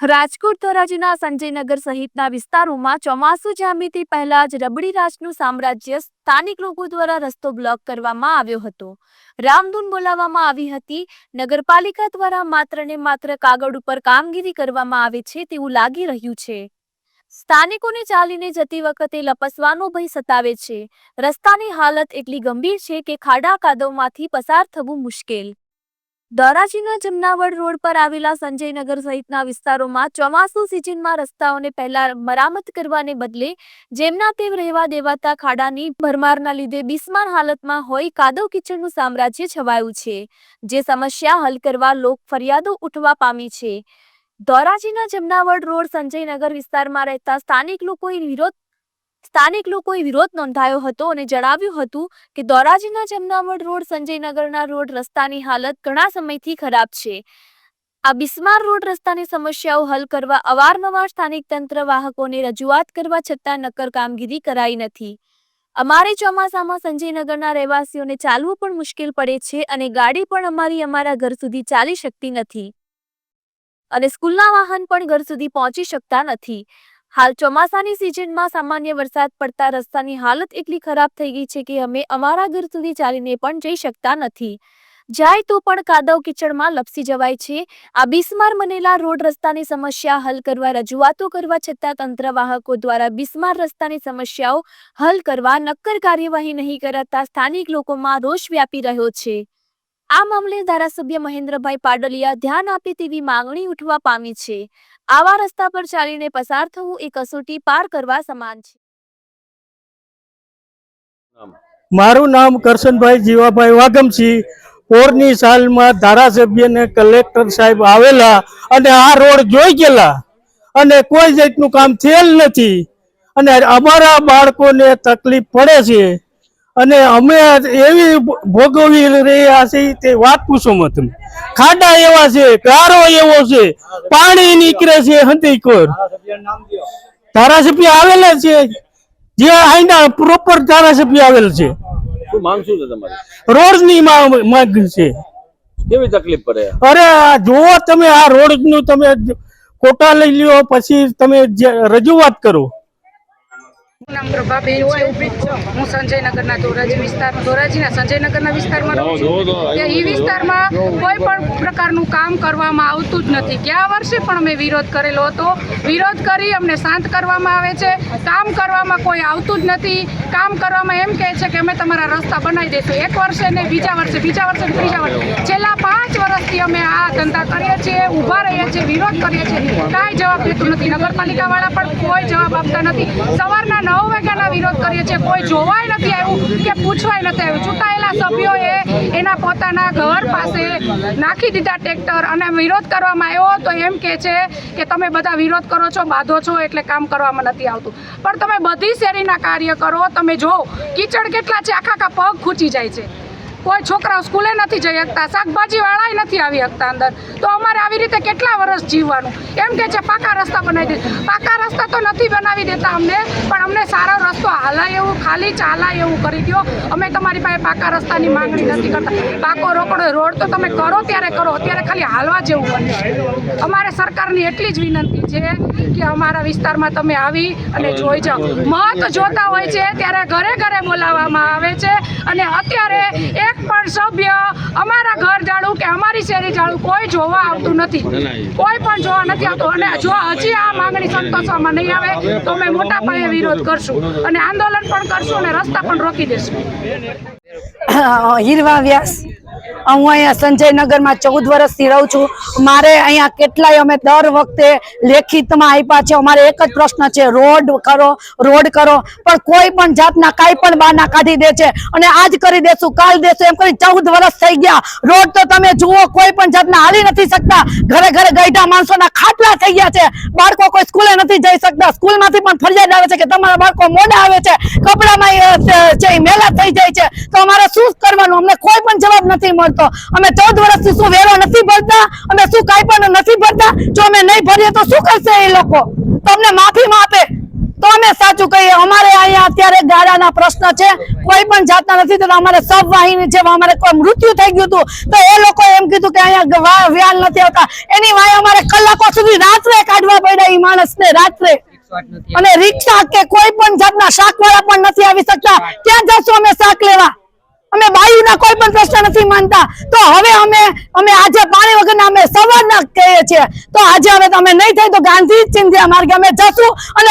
રાજકોટ ધોરાજીના સંજયનગર સહિતના વિસ્તારોમાં ચોમાસું જામીતી પહેલા જ રબડી રાજનું સામ્રાજ્ય સ્થાનિક લોકો દ્વારા રસ્તો બ્લોક કરવામાં આવ્યો હતો. રામધૂન બોલાવવામાં આવી હતી. નગરપાલિકા દ્વારા માત્ર ને માત્ર કાગળ ઉપર કામગીરી કરવામાં આવે છે તેવું લાગી રહ્યું છે. સ્થાનિકોને ચાલીને જતી વખતે લપસવાનો ભય સતાવે છે. રસ્તાની હાલત એટલી ગંભીર છે કે ખાડા કાદવમાંથી પસાર થવું મુશ્કેલ. ધોરાજીના જમનાવડ રોડ પર આવેલા સંજયનગર સહિતના વિસ્તારોમાં ચોમાસુ સિઝનમાં રસ્તાઓને પહેલા મરામત કરવાને બદલે જેમના તેમ રહેવા દેવાતા ખાડાની ભરમારના લીધે બિસ્માર હાલતમાં હોય કાદવ કિચડનું સામ્રાજ્ય છવાયું છે, જે સમસ્યા હલ કરવા લોક ફરિયાદો ઉઠવા પામી છે. ધોરાજીના જમનાવડ રોડ સંજયનગર વિસ્તારમાં રહેતા સ્થાનિક લોકોએ વિરોધ સ્થાનિક લોકોએ વિરોધ નોંધાયો હતો અને જણાવ્યું હતું કે ધોરાજીના જમનાવડ રોડ, સંજયનગરના રોડ રસ્તાની હાલત ઘણા સમયથી ખરાબ છે. આ બિસ્માર રોડ રસ્તાની સમસ્યાઓ હલ કરવા અવારનવાર સ્થાનિક તંત્ર વાહકોને રજૂઆત કરવા છતાં નક્કર કામગીરી કરાઈ નથી. અમારે ચોમાસામાં સંજયનગરના રહેવાસીઓને ચાલવું પણ મુશ્કેલ પડે છે અને ગાડી પણ અમારી અમારા ઘર સુધી ચાલી શકતી નથી. અને સ્કૂલના વાહન પણ ઘર સુધી પહોંચી શકતા નથી. હાલ ચોમાસાની સિઝનમાં સામાન્ય વરસાદ પડતા રસ્તાની હાલત એટલી ખરાબ થઈ ગઈ છે કે અમે અમારા ઘર સુધી ચાલીને પણ જઈ શકતા નથી. જાય તો પણ કાદવ કિચડમાં લપસી જવાય છે. આ બિસ્માર બનેલા રોડ રસ્તાની સમસ્યા હલ કરવા, રજૂઆતો કરવા છતાં તંત્ર વાહકો દ્વારા બિસ્માર રસ્તાની સમસ્યાઓ હલ કરવા નક્કર કાર્યવાહી નહીં કરાતા સ્થાનિક લોકોમાં રોષ વ્યાપી રહ્યો છે. આ મામલે ધારાસભ્ય મહેન્દ્રભાઈ પાડલિયા ધ્યાન આપે તેવી માંગણી ઉઠવા પામી છે. આવા રસ્તા પર ચાલીને પસાર થવું એ કસોટી પાર કરવા સમાન છે. મારું નામ કરશનભાઈ જીવાભાઈ વાગમસિંહ પોરની સાલમાં ધારાસભ્ય ને કલેક્ટર સાહેબ આવેલા અને આ રોડ જોઈ ગયેલા. અને કોઈ જાતનું કામ થયેલ નથી. અને અમારા બાળકોને તકલીફ પડે છે. અને અમે એવી ભોગવી રહ્યા છીએ તે વાત પૂછો મત તમે ખાડા એવા છે ગારો એવો છે પાણી નીકળે છે હંતીકોર ધારાસભ્ય આવેલા છે જે અહીંના પ્રોપર ધારાસભ્ય આવેલ છે. છે રોડની માંગ છે. કેવી તકલીફ પડે? અરે જુઓ તમે આ રોડનું તમે કોટા લઈ લ્યો પછી તમે જે રજૂઆત કરો. નામ પ્રભાબેન છે હું સંજયનગરના ધોરાજી વિસ્તાર ધોરાજીના સંજયનગરના વિસ્તારમાં રહું છું. એ વિસ્તારમાં કોઈ પણ પ્રકારનું કામ કરવામાં આવતું જ નથી. ગયા વર્ષે પણ અમે વિરોધ કરેલો હતો. વિરોધ કરી અમને શાંત કરવામાં આવે છે. કામ કરવામાં કોઈ આવતું જ નથી. કામ કરવામાં એમ કહે છે કે અમે તમારા રસ્તા બનાવી દઈશું. એક વર્ષે ને બીજા વર્ષે બીજા વર્ષે ત્રીજા વર્ષે. છેલ્લા અમે આ ધંધા કરીએ છીએ, ઊભા રહીએ છીએ, વિરોધ કરીએ છીએ. કાંઈ જવાબ દેતું નથી. નગરપાલિકાવાળા પણ કોઈ જવાબ આપતા નથી. સવારના નવ વાગ્યાના વિરોધ કરીએ છીએ. કોઈ જોવાય નથી આવ્યું કે પૂછવાય નથી આવ્યું. ચૂંટાયેલા સભ્યોએ એના પોતાના ઘર પાસે નાખી દીધા ટ્રેક્ટર અને વિરોધ કરવામાં આવ્યો તો એમ કે છે કે તમે બધા વિરોધ કરો છો, બાંધો છો, એટલે કામ કરવામાં નથી આવતું. પણ તમે બધી શેરીના કાર્ય કરો તમે જો કીચડ કેટલા છે. આખા આખા પગ ખૂંચી જાય છે. કોઈ છોકરાઓ સ્કૂલે નથી જઈ શકતા શાકભાજી વાળાય નથી આવી શકતા અંદર. તો અમારે આવી રીતે કેટલા વર્ષ જીવવાનું? એમ કે છે, પાકા રસ્તા બનાવી દે. પાકા રસ્તા તો નથી બનાવી દેતા અમને, પણ અમને સારો રસ્તો હાલાય એવું, ખાલી ચાલાય એવું કરી દો અમે તમારી પાસે પાકા રસ્તાની માંગણી નથી કરતા. પાકો રોકડો રોડ તો તમે કરો ત્યારે કરો, અત્યારે ખાલી હાલવા જેવું બને અમારે સરકારની એટલી જ વિનંતી છે કે અમારા વિસ્તારમાં તમે આવી અને જોઈ જાઓ. મત જોતા હોય છે, ત્યારે ઘરે ઘરે બોલાવવામાં આવે છે. અને અત્યારે એક પણ સભ્ય અમારા ઘર જાળું કે અમારી શેરી જાળું કોઈ જોવા આવતું નથી. કોઈ પણ જોવા નથી આવતું. અને જો હજી આ માંગણી સંતોષવામાં નહીં આવે, તો અમે મોટા પાયે વિરોધ કરશું અને આંદોલન પણ કરશું અને રસ્તા પણ રોકી દેશું. હીરવા વ્યાસ. હું અહીંયા સંજયનગરમાં ચૌદ વર્ષથી રહું છું. મારે અહીંયા કેટલાય અમે દર વખતે લેખિતમાં આપ્યા છે. અમારે એક જ પ્રશ્ન છે, રોડ કરો રોડ કરો. પણ કોઈ પણ જાતના કાંઈ પણ બહારના કાઢી દે છે. અને આજ કરી દેશું, કાલ દેશું, એમ કરી ચૌદ વર્ષ થઈ ગયા. રોડ તો તમે જુઓ, કોઈ પણ જાતના હાલી નથી શકતા. ઘરે ઘરે ગઈઢા માણસોના ખાટલા થઈ ગયા છે. બાળકો કોઈ સ્કૂલે નથી જઈ શકતા. સ્કૂલમાંથી પણ ફરિયાદ આવે છે કે તમારા બાળકો મોડા આવે છે. કપડામાં મેલા થઈ જાય છે. તો અમારે શું કરવાનું? અમને કોઈ પણ જવાબ નથી મળતો. અમે ચૌદ વર્ષથી શું વેરો નથી ભરતા? અમે શું કાંઈ નથી ભરતા? જો અમે નહીં ભરીએ તો શું કરશે એ લોકો? તો માફી આપે. તો અમે સાચું કહીએ. અમારે અહીંયા અત્યારે ગાળાના પ્રશ્ન છે. કોઈ પણ જાતના નથી થતા. અમારે સબ વાહિની છે. અમારે કોઈ મૃત્યુ થઈ ગયું હતું. તો એ લોકો એમ કીધું કે અહીંયા વ્યાલ નથી આવતા. એની વાય અમારે કલાકો સુધી રાત્રે કાઢવા પડ્યા એ માણસને રાત્રે. અને રિક્ષા કે કોઈ પણ જાતના શાક વાળા પણ નથી આવી શકતા. ક્યાં જશું અમે શાક લેવા. અમે બાયુના કોઈ પણ પ્રશ્ન નથી માનતા. તો હવે અમે અમે આજે પાણી વગરના અમે સવારના કહીએ છીએ. તો આજે હવે તમે નહીં થાય તો ગાંધી ચિંધ્યા માર્ગે અમે જશું અને